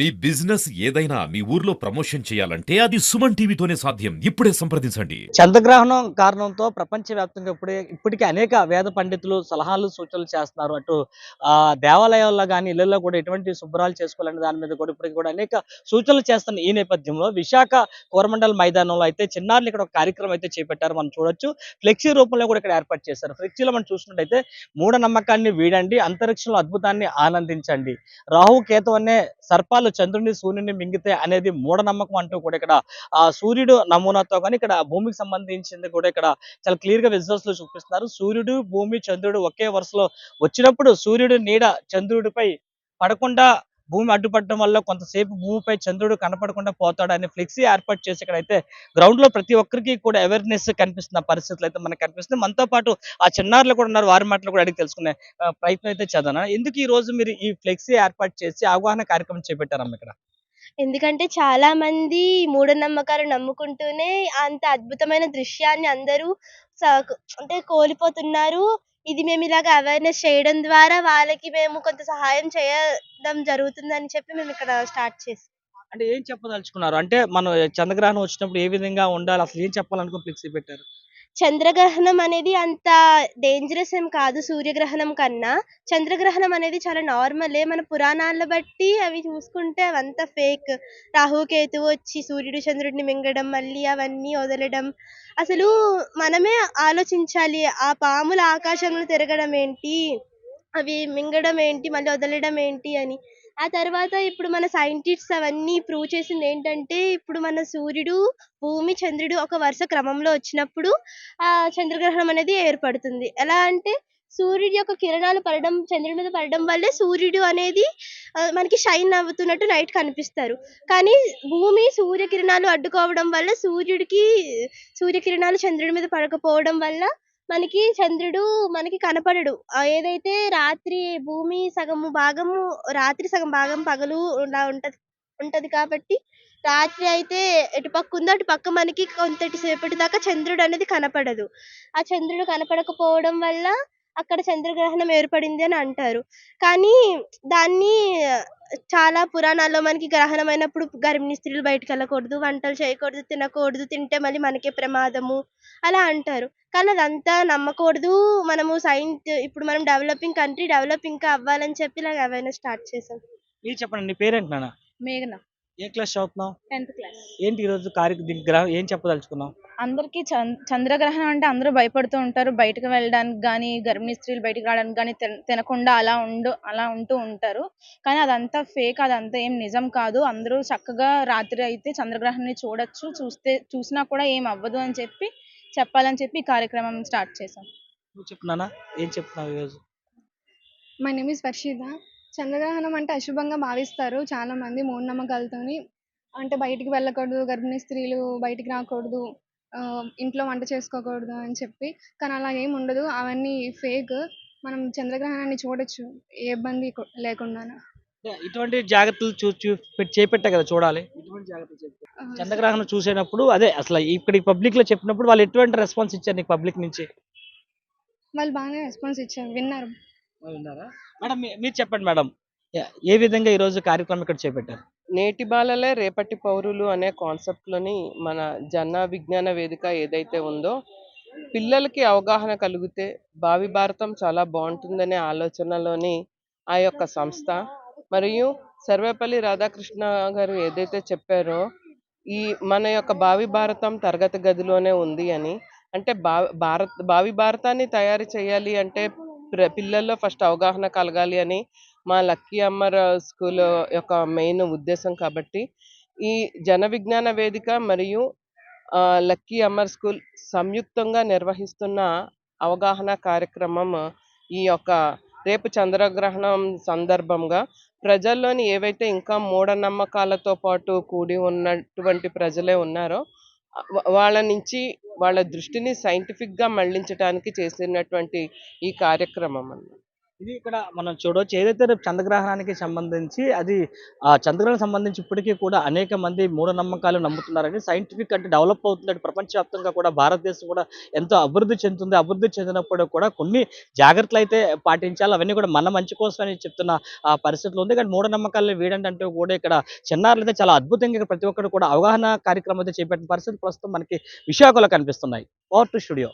మీ business ఏదైనా మీ ఊర్లో promotion చేయాలంటే అది సుమన్ టీవీతోనే సాధ్యం. ఇప్పుడే సంప్రదించండి. చంద్రగ్రహణం కారణంతో ప్రపంచవ్యాప్తంగా ఇప్పుడే ఇప్పటికే అనేక వేద పండితులు సలహాలు సూచనలు చేస్తున్నారు. అటు దేవాలయాల్లో కానీ ఇళ్ళలో కూడా ఎటువంటి శుభ్రాలు చేసుకోవాలనే దాని మీద కూడా ఇప్పటికి కూడా అనేక సూచనలు చేస్తున్న ఈ నేపథ్యంలో విశాఖ కోరమండల్ మైదానంలో అయితే చిన్నారులు ఇక్కడ ఒక కార్యక్రమం అయితే చేపట్టారు. మనం చూడొచ్చు. ఫ్లెక్సీ రూపంలో కూడా ఇక్కడ ఏర్పాటు చేశారు. ఫ్లెక్సీలో మనం చూసినట్టయితే మూఢనమ్మకాన్ని వీడండి అంతరిక్షంలో అద్భుతాన్ని ఆనందించండి. రాహు కేతు అనే సర్పాలు చంద్రుని సూర్యుని మింగితే అనేది మూఢనమ్మకం అంటూ కూడా ఇక్కడ ఆ సూర్యుడు నమూనాతో కానీ ఇక్కడ భూమికి సంబంధించింది కూడా ఇక్కడ చాలా క్లియర్గా విజువల్స్లో చూపిస్తున్నారు. సూర్యుడు భూమి చంద్రుడు ఒకే వరుసలో వచ్చినప్పుడు సూర్యుడు నీడ చంద్రుడిపై పడకుండా భూమి అడ్డుపడడం వల్ల కొంతసేపు భూమిపై చంద్రుడు కనపడకుండా పోతాడు అనే ఫ్లెక్సీ ఏర్పాటు చేసి ఇక్కడైతే గ్రౌండ్లో ప్రతి ఒక్కరికి కూడా అవేర్నెస్ కనిపిస్తున్న పరిస్థితులు అయితే మనకు కనిపిస్తుంది మనతో పాటు ఆ చిన్నారులు కూడా ఉన్నారు. వారి మాటలు కూడా అడిగి తెలుసుకునే ప్రయత్నం అయితే చదవనా ఎందుకు ఈ రోజు మీరు ఈ ఫ్లెక్సీ ఏర్పాటు చేసి అవగాహన కార్యక్రమం చేపట్టారమ్మ ఇక్కడ? ఎందుకంటే చాలా మంది మూఢనమ్మకాలు నమ్ముకుంటూనే అంత అద్భుతమైన దృశ్యాన్ని అందరూ అంటే కోల్పోతున్నారు. ఇది మేము ఇలాగ అవేర్నెస్ చేయడం ద్వారా వాళ్ళకి మేము కొంత సహాయం చేయడం జరుగుతుందని చెప్పి మేము ఇక్కడ స్టార్ట్ చేసాం అంటే ఏం చెప్పదలుచుకున్నారు? అంటే మనం చంద్రగ్రహణం వచ్చినప్పుడు ఏ విధంగా ఉండాలి? అసలు ఏం చెప్పాలనుకుని ఫ్లెక్సీ పెట్టారు? చంద్రగ్రహణం అనేది అంత డేంజరస్ ఏం కాదు సూర్యగ్రహణం కన్నా. చంద్రగ్రహణం అనేది చాలా నార్మలే మన పురాణాలను బట్టి అవి చూసుకుంటే అవంతా ఫేక్ రాహుకేతువు వచ్చి సూర్యుడు చంద్రుడిని మింగడం మళ్ళీ అవన్నీ వదలడం. అసలు మనమే ఆలోచించాలి ఆ పాములు ఆకాశంలో తిరగడం ఏంటి? అవి మింగడం ఏంటి? మళ్ళీ వదలడం ఏంటి అని. ఆ తర్వాత ఇప్పుడు మన సైంటిస్ట్స్ అవన్నీ ప్రూవ్ చేసింది ఏంటంటే ఇప్పుడు మన సూర్యుడు భూమి చంద్రుడు ఒక వరుస క్రమంలో వచ్చినప్పుడు ఆ చంద్రగ్రహణం అనేది ఏర్పడుతుంది. ఎలా అంటే సూర్యుడి యొక్క కిరణాలు పడడం చంద్రుడి మీద పడడం వల్లే సూర్యుడు అనేది మనకి షైన్ అవుతున్నట్టు నైట్ కనిపిస్తారు. కానీ భూమి సూర్యకిరణాలు అడ్డుకోవడం వల్ల సూర్యుడికి సూర్యకిరణాలు చంద్రుడి మీద పడకపోవడం వల్ల మనకి చంద్రుడు మనకి కనపడడు. ఏదైతే రాత్రి భూమి సగము భాగము రాత్రి సగం భాగం పగలు ఇలా ఉంటది ఉంటది కాబట్టి రాత్రి అయితే ఎటు పక్క ఉందో అటు పక్క మనకి కొంతటి సేపటి దాకా చంద్రుడు అనేది కనపడదు. ఆ చంద్రుడు కనపడకపోవడం వల్ల అక్కడ చంద్రగ్రహణం ఏర్పడింది అని అంటారు. కానీ దాన్ని చాలా పురాణాల్లో మనకి గ్రహణం అయినప్పుడు గర్భిణీ స్త్రీలు బయటకు వెళ్ళకూడదు వంటలు చేయకూడదు తినకూడదు తింటే మళ్ళీ మనకే ప్రమాదము అలా అంటారు. కానీ అదంతా నమ్మకూడదు. మనము సైన్స్ ఇప్పుడు మనం డెవలపింగ్ కంట్రీ డెవలప్ ఇంకా అవ్వాలని చెప్పి ఇలా ఏవైనా స్టార్ట్ చేసాం మీరు చెప్పండి నీ పేరేంటి నాన్న? మేఘన. ఏ క్లాస్ చదువుతున్నావు? Tenth class. ఏంటి ఈ రోజు కార్య దీనికి గ్రహం ఏం చెప్పదలుచుకున్నావు? అందరికీ చంద్ చంద్రగ్రహణం అంటే అందరూ భయపడుతూ ఉంటారు. బయటకు వెళ్ళడానికి కానీ గర్భిణీ స్త్రీలు బయటకు రావడానికి కానీ తినకుండా అలా ఉండు అలా ఉంటూ ఉంటారు. కానీ అదంతా ఫేక్ అదంతా ఏం నిజం కాదు. అందరూ చక్కగా రాత్రి అయితే చంద్రగ్రహణాన్ని చూడొచ్చు. చూస్తే చూసినా కూడా ఏం అవ్వదు అని చెప్పి చెప్పాలని చెప్పి ఈ కార్యక్రమం స్టార్ట్ చేశాం. నువ్వు చెప్పు నాన్న ఏం చెప్తున్నావు ఈ రోజు? మై నేమ్ ఇస్ వర్షిత చంద్రగ్రహణం అంటే అశుభంగా భావిస్తారు చాలా మంది మూఢనమ్మకాలతోని. అంటే బయటికి వెళ్ళకూడదు గర్భిణీ స్త్రీలు బయటికి రాకూడదు ఇంట్లో వంట చేసుకోకూడదు అని చెప్పి. కానీ అలా ఏం ఉండదు. అవన్నీ ఫేక్. మనం చంద్రగ్రహణాన్ని చూడొచ్చు. ఏ ఇబ్బంది లేకుండా ఇటువంటి జాగ్రత్తలు చూ చూ పెట్టి చేపెట్టా కదా చూడాలి. చంద్రగ్రహణం చూసేటప్పుడు అదే అసలు ఇక్కడ పబ్లిక్లో చెప్పినప్పుడు వాళ్ళు ఎటువంటి రెస్పాన్స్ ఇచ్చారు నీకు పబ్లిక్ నుంచి? వాళ్ళు బాగానే రెస్పాన్స్ ఇచ్చారు. విన్నారు. విన్నారా? మేడం మీరు చెప్పండి మేడం. ఏ- విధంగా ఈరోజు కార్యక్రమం ఇక్కడ చేపట్టారు? నేటి బాలలే రేపటి పౌరులు అనే కాన్సెప్ట్లోని మన జన విజ్ఞాన వేదిక ఏదైతే ఉందో పిల్లలకి అవగాహన కలిగితే భావి భారతం చాలా బాగుంటుందనే ఆలోచనలోని ఆ యొక్క సంస్థ. మరియు సర్వేపల్లి రాధాకృష్ణ గారు ఏదైతే చెప్పారో ఈ మన యొక్క భావి భారతం తరగతి గదిలోనే ఉంది అని. అంటే భా భారత్ భావి భారతాన్ని తయారు చేయాలి అంటే పిల్లల్లో ఫస్ట్ అవగాహన కలగాలి అని మా లక్కీ అమ్మర్ స్కూల్ యొక్క మెయిన్ ఉద్దేశం కాబట్టి ఈ జన విజ్ఞాన వేదిక మరియు లక్కీ అమ్మర్ స్కూల్ సంయుక్తంగా నిర్వహిస్తున్న అవగాహన కార్యక్రమం ఈ యొక్క రేపు చంద్రగ్రహణం సందర్భంగా ప్రజల్లోని ఏవైతే ఇంకా మూఢనమ్మకాలతో పాటు కూడి ఉన్నటువంటి ప్రజలే ఉన్నారో వాళ్ళ నుంచి వాళ్ళ దృష్టిని సైంటిఫిక్గా మళ్ళించడానికి చేసినటువంటి ఈ కార్యక్రమం అన్నమాట. ఇది ఇక్కడ మనం చూడవచ్చు. ఏదైతే రేపు చంద్రగ్రహణానికి సంబంధించి అది ఆ చంద్రగ్రహణం సంబంధించి ఇప్పటికీ కూడా అనేక మంది మూఢనమ్మకాలు నమ్ముతున్నారని సైంటిఫిక్ అంటే డెవలప్ అవుతుంది ప్రపంచవ్యాప్తంగా కూడా భారతదేశం కూడా ఎంతో అభివృద్ధి చెందుతుంది. అభివృద్ధి చెందినప్పుడు కూడా కొన్ని జాగ్రత్తలు అయితే పాటించాలి. అవన్నీ కూడా మన మంచి కోసం అని చెప్తున్న ఆ పరిస్థితులు ఉంది. కానీ మూఢనమ్మకాలను వీడండి అంటే కూడా ఇక్కడ చిన్నారులు అయితే చాలా అద్భుతంగా ప్రతి ఒక్కరు కూడా అవగాహన కార్యక్రమం అయితే చేపట్టిన పరిస్థితి ప్రస్తుతం మనకి విశాఖలో కనిపిస్తున్నాయి. Power to studio